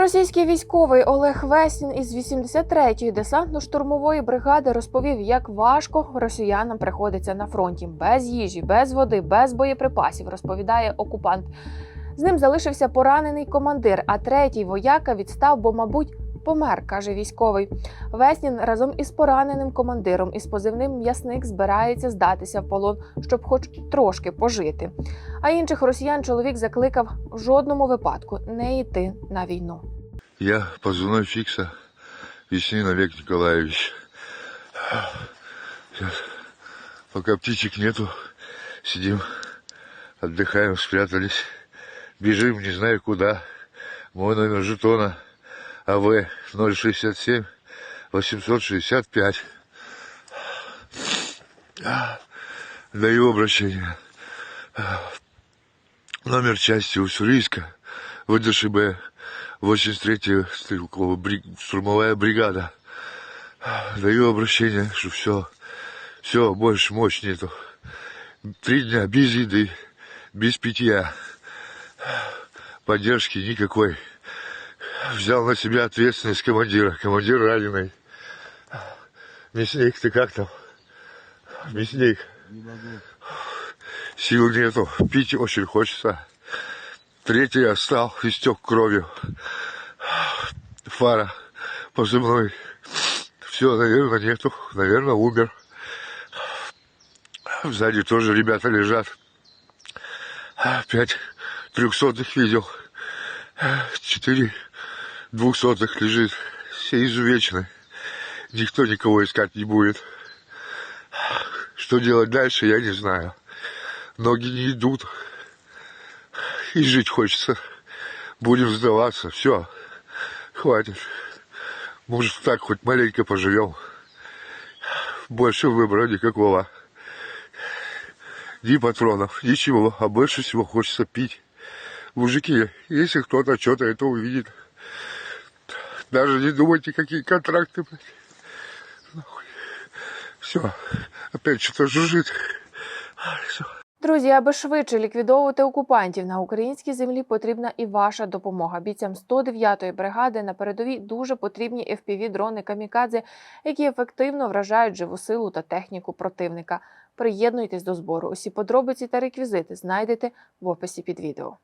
Російський військовий Олег Весін із 83-ї десантно-штурмової бригади розповів, як важко росіянам приходиться на фронті без їжі, без води, без боєприпасів. Розповідає окупант. З ним залишився поранений командир, а третій вояка відстав, бо, мабуть, помер, каже військовий. Веснін разом із пораненим командиром із позивним м'ясник збирається здатися в полон, щоб хоч трошки пожити. А інших росіян чоловік закликав в жодному випадку не йти на війну. Я позывной Фикса, Веснин Олег Николаевич. Сейчас, пока птичек нету, сидим, отдыхаем, спрятались. Бежим не знаю куда. Мой номер жетона АВ 067 865. Даю обращение. Номер части Уссурийска, ВДШБ 83-я стрелковая бри- штурмовая бригада. Даю обращение, что все, все, больше мощь нету. Три дня без еды, без питья. Поддержки никакой. Взял на себя ответственность командира. Командир раненый. Мясник, ты как там? Мясник. Сил нету. Пить очень хочется. Третий остал, истек кровью. Фара позывной. Все, наверное, нету. Наверное, умер. Сзади тоже ребята лежат. Пять трехсотых видел. Четыре двухсотых лежит. Все изувечены. Никто никого искать не будет. Что делать дальше, я не знаю. Ноги не идут. И жить хочется. Будем сдаваться. Все. Хватит. Может, так хоть маленько поживем. Больше выбора никакого. Ни патронов, ничего. А больше всего хочется пить. Мужики, если кто-то что-то это увидит, даже не думайте, какие контракты, блядь. Нахуй. Все. Опять что-то жужжит. Все. Друзі, аби швидше ліквідовувати окупантів на українській землі, потрібна і ваша допомога. Бійцям 109-ї бригади на передовій дуже потрібні fpv дрони камікадзе, які ефективно вражають живу силу та техніку противника. Приєднуйтесь до збору. Усі подробиці та реквізити знайдете в описі під відео.